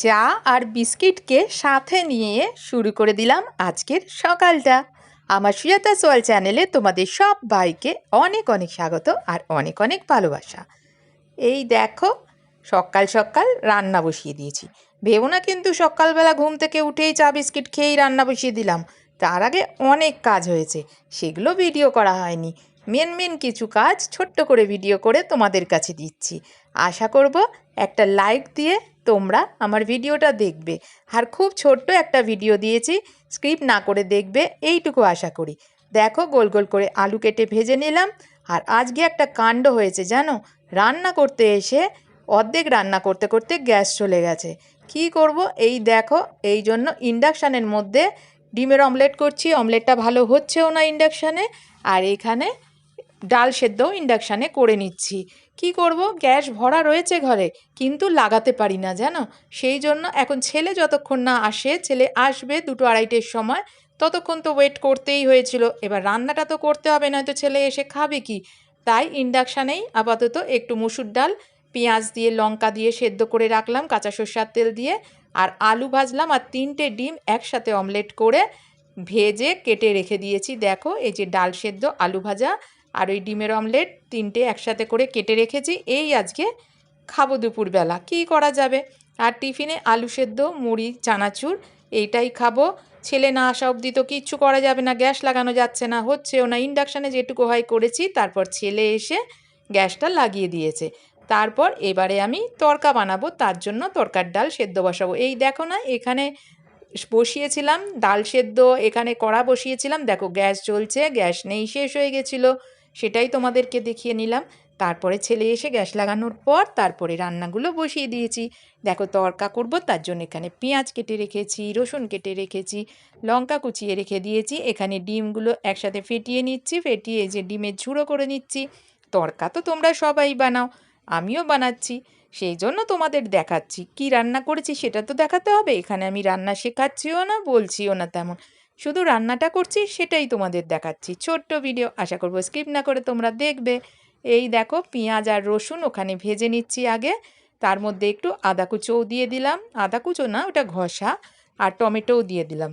চা আর বিস্কিটকে সাথে নিয়ে শুরু করে দিলাম আজকের সকালটা। আমার সুজাতা সোয়াল চ্যানেলে তোমাদের সব ভাইকে অনেক অনেক স্বাগত আর অনেক অনেক ভালোবাসা। এই দেখো, সকাল সকাল রান্না বসিয়ে দিয়েছি। ভেবো না কিন্তু সকালবেলা ঘুম থেকে উঠেই চা বিস্কিট খেয়েই রান্না বসিয়ে দিলাম। তার আগে অনেক কাজ হয়েছে, সেগুলো ভিডিও করা হয়নি। মেন মেন কিছু কাজ ছোট্ট করে ভিডিও করে তোমাদের কাছে দিচ্ছি। আশা করব একটা লাইক দিয়ে তোমরা আমার ভিডিওটা দেখবে। আর খুব ছোট্ট একটা ভিডিও দিয়েছি স্ক্রিপ্ট না করে দেখবে, এইটুকু আশা করি। দেখো, গোল গোল করে আলু কেটে ভেজে নিলাম। আর আজকে একটা কাণ্ড হয়েছে, জানো? রান্না করতে এসে, অর্ধেক রান্না করতে করতে গ্যাস চলে গেছে। কি করব? এই দেখো, এই জন্য ইন্ডাকশানের মধ্যে ডিমের অমলেট করছি। অমলেটটা ভালো হচ্ছেও না ইন্ডাকশানে। আর এখানে ডাল সেদ্ধও ইন্ডাকশানে করে নিচ্ছি। কি করব? গ্যাস ভরা রয়েছে ঘরে, কিন্তু লাগাতে পারি না, জানো? সেই জন্য এখন ছেলে যতক্ষণ না আসে, ছেলে আসবে দুটো আড়াইটের সময়, ততক্ষণ তো ওয়েট করতেই হয়েছিল। এবার রান্নাটা তো করতে হবে, নয়তো ছেলে এসে খাবে কি? তাই ইন্ডাকশানেই আপাতত একটু মুসুর ডাল, পেঁয়াজ দিয়ে, লঙ্কা দিয়ে সেদ্ধ করে রাখলাম, কাঁচা সর্ষার তেল দিয়ে, আর আলু ভাজলাম আর তিনটে ডিম একসাথে অমলেট করে ভেজে কেটে রেখে দিয়েছি। দেখো, এই যে ডাল সেদ্ধ, আলু ভাজা আর ওই ডিমের অমলেট তিনটে একসাথে করে কেটে রেখেছি। এই আজকে খাব দুপুরবেলা। কী করা যাবে? আর টিফিনে আলু সেদ্ধ, মুড়ি, চানাচুর, এইটাই খাব। ছেলে না আসা অবধি তো কিচ্ছু করা যাবে না, গ্যাস লাগানো যাচ্ছে না, হচ্ছেও না। ইন্ডাকশানে যেটুকু হয় করেছি, তারপর ছেলে এসে গ্যাসটা লাগিয়ে দিয়েছে। তারপর এবারে আমি তরকা বানাবো, তার জন্য তরকার ডাল সেদ্ধ বসাবো। এই দেখো না, এখানে বসিয়েছিলাম, ডাল সেদ্ধ, এখানে কড়া বসিয়েছিলাম। দেখো, গ্যাস চলছে গ্যাস নেই, শেষ হয়ে গেছিল। সেটাই তোমাদেরকে দেখিয়ে নিলাম। তারপরে ছেলে এসে গ্যাস লাগানোর পর তারপরে রান্নাগুলো বসিয়ে দিয়েছি। দেখো তরকা করব, তার জন্য এখানে পেঁয়াজ কেটে রেখেছি, রসুন কেটে রেখেছি, লঙ্কা কুচিয়ে রেখে দিয়েছি। এখানে ডিমগুলো একসাথে ফেটিয়ে নিচ্ছি, ফেটিয়ে যে ডিমের ঝুড়ো করে নিচ্ছি। তরকা তো তোমরা সবাই বানাও, আমিও বানাচ্ছি। সেই জন্য তোমাদের দেখাচ্ছি। কি রান্না করেছি সেটা তো দেখাতে হবে। এখানে আমি রান্না শেখাচ্ছিও না, বলছিও না তেমন। শুধু রান্নাটা করছি, সেটাই তোমাদের দেখাচ্ছি। ছোট্ট ভিডিও আশা করব স্কিপ না করে তোমরা দেখবে। এই দেখো, পেঁয়াজ আর রসুন ওখানে ভেজে নিচ্ছি আগে। তার মধ্যে একটু আদা কুচোও দিয়ে দিলাম। আদা কুচো না, ওটা ঘষা। আর টমেটোও দিয়ে দিলাম।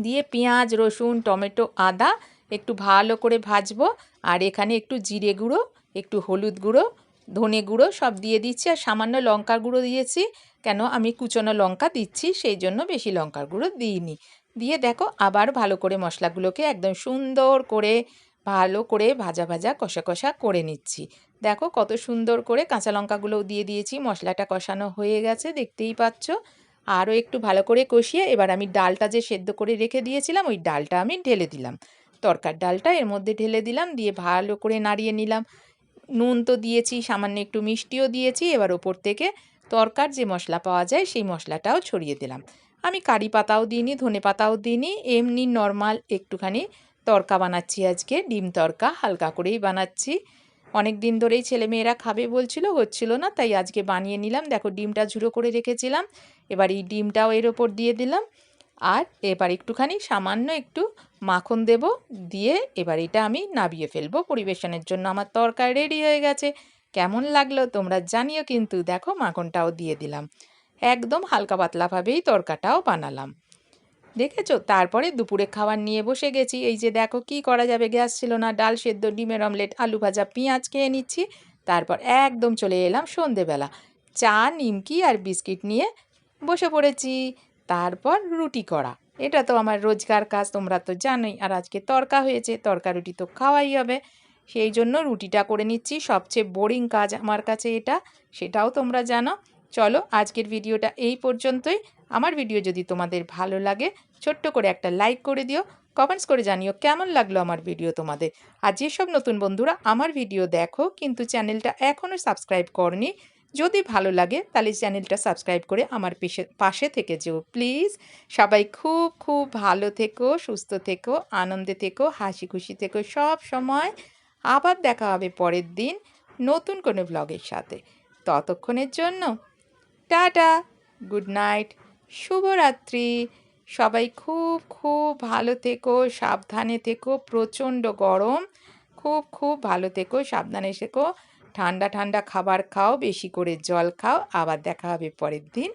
দিয়ে পেঁয়াজ, রসুন, টমেটো, আদা একটু ভালো করে ভাজবো। আর এখানে একটু জিরে গুঁড়ো, একটু হলুদ গুঁড়ো, ধনে গুঁড়ো সব দিয়ে দিচ্ছি। আর সামান্য লঙ্কার গুঁড়ো দিয়েছি। কেন আমি কুচনো লঙ্কা দিচ্ছি, সেই জন্য বেশি লঙ্কার গুঁড়ো দিইনি। দিয়ে দেখো আবার ভালো করে মশলাগুলোকে একদম সুন্দর করে, ভালো করে ভাজা ভাজা কষা কষা করে নিচ্ছি। দেখো কত সুন্দর করে কাঁচা লঙ্কাগুলোও দিয়ে দিয়েছি, মশলাটা কষানো হয়ে গেছে, দেখতেই পাচ্ছ। আরও একটু ভালো করে কষিয়ে এবার আমি ডালটা যে সেদ্ধ করে রেখে দিয়েছিলাম, ওই ডালটা আমি ঢেলে দিলাম। তরকার ডালটা এর মধ্যে ঢেলে দিলাম, দিয়ে ভালো করে নাড়িয়ে নিলাম। নুন তো দিয়েছি, সামান্য একটু মিষ্টিও দিয়েছি, এবার ওপর থেকে তরকার যে মশলা পাওয়া যায় সেই মশলাটাও ছড়িয়ে দিলাম। আমি কারি পাতাও দিইনি, ধনে পাতাও দিইনি, এমনি নর্মাল একটুখানি তরকা বানাচ্ছি আজকে, ডিম তরকা হালকা করেই বানাচ্ছি। অনেক দিন ধরেই ছেলেমেয়েরা খাবে বলছিল, হচ্ছিল না, তাই আজকে বানিয়ে নিলাম। দেখো, ডিমটা ঝুড়ো করে রেখেছিলাম, এবার এই ডিমটাও এর ওপর দিয়ে দিলাম। আর এবার একটুখানি সামান্য একটু মাখন দেব, দিয়ে এবার এটা আমি নাবিয়ে ফেলব পরিবেশনের জন্য। আমার তরকারি রেডি হয়ে গেছে। কেমন লাগল তোমরা জানিও কিন্তু। দেখো, মাখনটাও দিয়ে দিলাম। একদম হালকা পাতলাভাবেই তরকাটাও বানালাম। দেখেছ? তারপরে দুপুরে খাবার নিয়ে বসে গেছি। এই যে দেখো কি করা যাবে? গ্যাস ছিল না, ডাল সেদ্ধ, ডিমের অমলেট, আলু ভাজা, পেঁয়াজ খেয়ে নিচ্ছি। তারপর একদম চলে এলাম সন্ধেবেলা। চা, নিমকি আর বিস্কিট নিয়ে বসে পড়েছি। তারপর রুটি করা। এটা তো আমার রোজগার কাজ, তোমরা তো জানোই। আর আজকে তরকা হয়েছে তরকা রুটি তো খাওয়াই হবে। সেই জন্য রুটিটা করে নিচ্ছি। সবচেয়ে বোরিং কাজ আমার কাছে এটা। সেটাও তোমরা জানো। চলো আজকের ভিডিওটা এই পর্যন্তই। আমার ভিডিও যদি তোমাদের ভালো লাগে, ছোট্ট করে একটা লাইক করে দিও কমেন্টস করে জানিও কেমন লাগল আমার ভিডিও তোমাদের। আর যেসব নতুন বন্ধুরা আমার ভিডিও দেখো কিন্তু চ্যানেলটা এখনও সাবস্ক্রাইব করনি, যদি ভালো লাগে তাহলে চ্যানেলটা সাবস্ক্রাইব করে আমার পেশে, পাশে থেকে যেও প্লিজ। সবাই খুব খুব ভালো থেকো, সুস্থ থেকো, আনন্দে থেকো, হাসি খুশি থেকো সব সময়। আবার দেখা হবে পরের দিন নতুন কোনো ব্লগের সাথে। ততক্ষণের জন্য টাটা, গুড নাইট, শুভরাত্রি। সবাই খুব খুব ভালো থেকো, সাবধানে থেকো, প্রচণ্ড গরম। খুব খুব ভালো থেকো, সাবধানে থেকো ঠান্ডা ঠান্ডা খাবার খাও, বেশি করে জল খাও। আবার দেখা হবে পরের দিন।